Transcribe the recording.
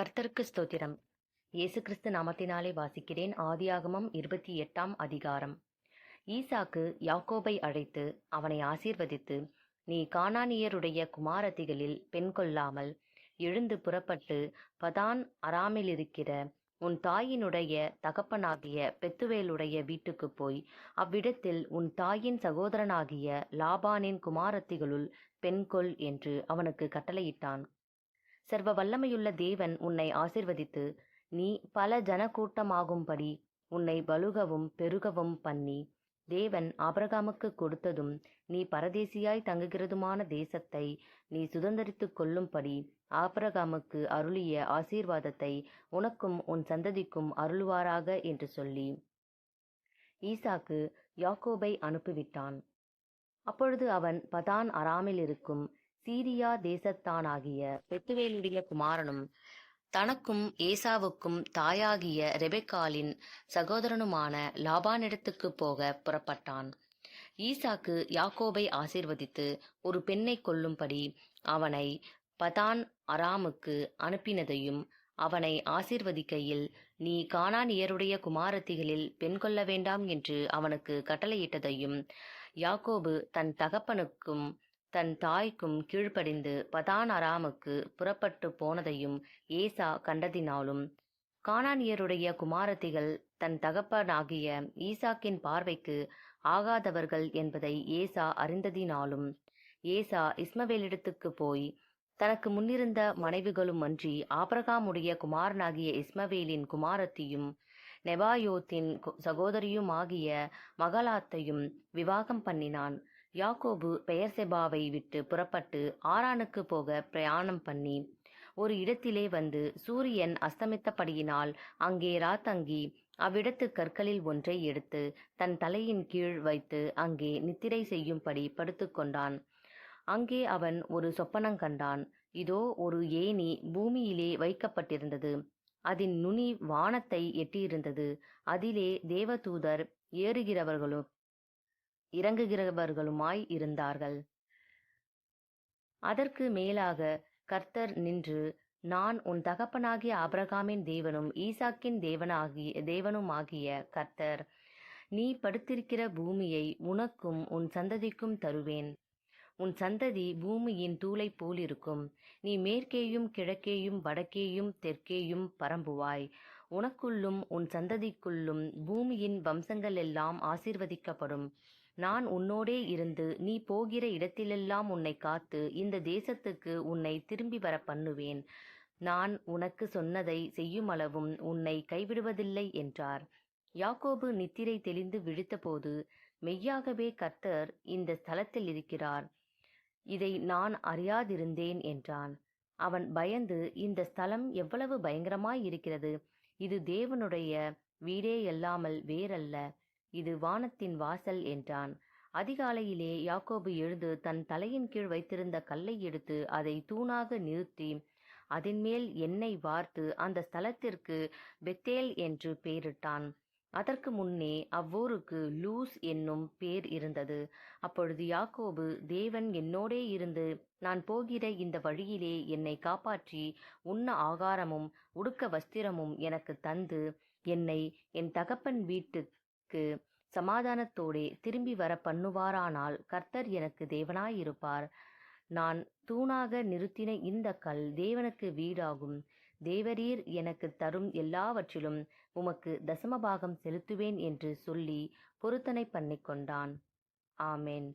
கர்த்தருக்கு ஸ்தோத்திரம். இயேசு கிறிஸ்து நாமத்தினாலே வாசிக்கிறேன். ஆதியாகமம் இருபத்தி எட்டாம் அதிகாரம். ஈசாக்கு யாக்கோபை அழைத்து அவனை ஆசீர்வதித்து நீ கானானியருடைய குமாரத்திகளில் பெண் கொள்ளாமல் எழுந்து புறப்பட்டு பதான் அராமிலிருக்கிற உன் தாயினுடைய தகப்பனாகிய பெத்துவேலுடைய வீட்டுக்குப் போய் அவ்விடத்தில் உன் தாயின் சகோதரனாகிய லாபானின் குமாரத்திகளுள் பெண்கொள் என்று அவனுக்கு கட்டளையிட்டான். சர்வ வல்லமையுள்ள தேவன் உன்னை ஆசிர்வதித்து நீ பல ஜனக்கூட்டமாகும்படி உன்னை வலுகவும் பெருகவும் பண்ணி தேவன் ஆபிரகாமுக்கு கொடுத்ததும் நீ பரதேசியாய் தங்குகிறதுமான தேசத்தை நீ சுதந்தரித்துக் கொள்ளும்படி ஆபிரகாமுக்கு அருளிய ஆசீர்வாதத்தை உனக்கும் உன் சந்ததிக்கும் அருளுவாராக என்று சொல்லி. ஈசாக்கு யாக்கோபை அனுப்பிவிட்டான். அப்பொழுது அவன் பதான் அராமில் இருக்கும் சீரியா தேசத்தானாகிய பெத்துவேலுடைய குமாரனும் தனக்கும் ஏசாவுக்கும் தாயாகிய ரெபெக்காலின் சகோதரனுமான லாபானிடத்துக்கு போக புறப்பட்டான். ஈசாக்கு யாக்கோபை ஆசீர்வதித்து ஒரு பெண்ணை கொல்லும்படி அவனை பதான் அராமுக்கு அனுப்பினதையும் அவனை ஆசீர்வதிக்கையில் நீ கானானியருடைய குமாரத்திகளில் பெண் கொள்ள வேண்டாம் என்று அவனுக்கு கட்டளையிட்டதையும் யாக்கோபு தன் தகப்பனுக்கும் தன் தாய்க்கும் கீழ்ப்படிந்து பதானராமுக்கு புறப்பட்டு போனதையும் ஏசா கண்டதினாலும் கானானியருடைய குமாரத்திகள் தன் தகப்பனாகிய ஈசாக்கின் பார்வைக்கு ஆகாதவர்கள் என்பதை ஏசா அறிந்ததினாலும் ஏசா இஸ்மவேலிடத்துக்கு போய் தனக்கு முன்னிருந்த மனைவிகளும் அன்றி ஆபரகாமுடைய குமாரனாகிய இஸ்மவேலின் குமாரத்தியும் நெபாயோத்தின் சகோதரியுமாகிய மகளாத்தையும் விவாகம் பண்ணினான். யாக்கோபு பெயர்செபாவை விட்டு புறப்பட்டு ஆரானுக்கு போக பிரயாணம் பண்ணி ஒரு இடத்திலே வந்து சூரியன் அஸ்தமித்தபடியினால் அங்கே ராத்தங்கி அவ்விடத்து கற்களில் ஒன்றை எடுத்து தன் தலையின் கீழ் வைத்து அங்கே நித்திரை செய்யும்படி படுத்துக்கொண்டான் அங்கே அவன் ஒரு சொப்பனம் கண்டான். இதோ ஒரு ஏணி பூமியிலே வைக்கப்பட்டிருந்தது. அதன் நுனி வானத்தை எட்டியிருந்தது. அதிலே தேவதூதர் ஏறுகிறவர்களும் இறங்குகிறவர்களுமாய் இருந்தார்கள். அதற்கு மேலாக கர்த்தர் நின்று நான் உன் தகப்பனாகிய ஆபிரகாமின் தேவனும் ஈசாக்கின் தேவனாகிய தேவனுமாகிய கர்த்தர் நீ படுத்திருக்கிற பூமியை உனக்கும் உன் சந்ததிக்கும் தருவேன். உன் சந்ததி பூமியின் தூளை போலிருக்கும். நீ மேற்கேயும் கிழக்கேயும் வடக்கேயும் தெற்கேயும் பரம்புவாய். உனக்குள்ளும் உன் சந்ததிக்குள்ளும் பூமியின் வம்சங்கள் எல்லாம் ஆசீர்வதிக்கப்படும். நான் உன்னோடே இருந்து நீ போகிற இடத்திலெல்லாம் உன்னை காத்து இந்த தேசத்துக்கு உன்னை திரும்பி வர பண்ணுவேன். நான் உனக்கு சொன்னதை செய்யுமளவும் உன்னை கைவிடுவதில்லை என்றார். யாக்கோபு நித்திரை தெளிந்து விழித்தபோது மெய்யாகவே கர்த்தர் இந்த ஸ்தலத்தில் இருக்கிறார். இதை நான் அறியாதிருந்தேன் என்றான். அவன் பயந்து இந்த ஸ்தலம் எவ்வளவு பயங்கரமாய் இருக்கிறது. இது தேவனுடைய வீடே அல்லாமல் வேறல்ல. இது வானத்தின் வாசல் என்றான். அதிகாலையிலே யாக்கோபு எழுந்து தன் தலையின் கீழ் வைத்திருந்த கல்லை எடுத்து அதை தூணாக நிறுத்தி அதன் மேல் எண்ணெய் வார்த்து அந்த ஸ்தலத்திற்கு பெத்தேல் என்று பெயரிட்டான். அதற்கு முன்னே அவ்வூருக்கு லூஸ் என்னும் பேர் இருந்தது. அப்பொழுது யாக்கோபு தேவன் என்னோடே இருந்து நான் போகிற இந்த வழியிலே என்னை காப்பாற்றி உண்ண ஆகாரமும் உடுக்க வஸ்திரமும் எனக்கு தந்து என்னை என் தகப்பன் வீட்டு எனக்கு சமாதானத்தோடே திரும்பி வர பண்ணுவாரானால் கர்த்தர் எனக்கு தேவனாயிருப்பார். நான் தூணாக நிறுத்தின இந்த கல் தேவனுக்கு வீடாகும். தேவரீர் எனக்கு தரும் எல்லாவற்றிலும் உமக்கு தசமபாகம் செலுத்துவேன் என்று சொல்லி பொருத்தனை பண்ணிக்கொண்டான். ஆமேன்.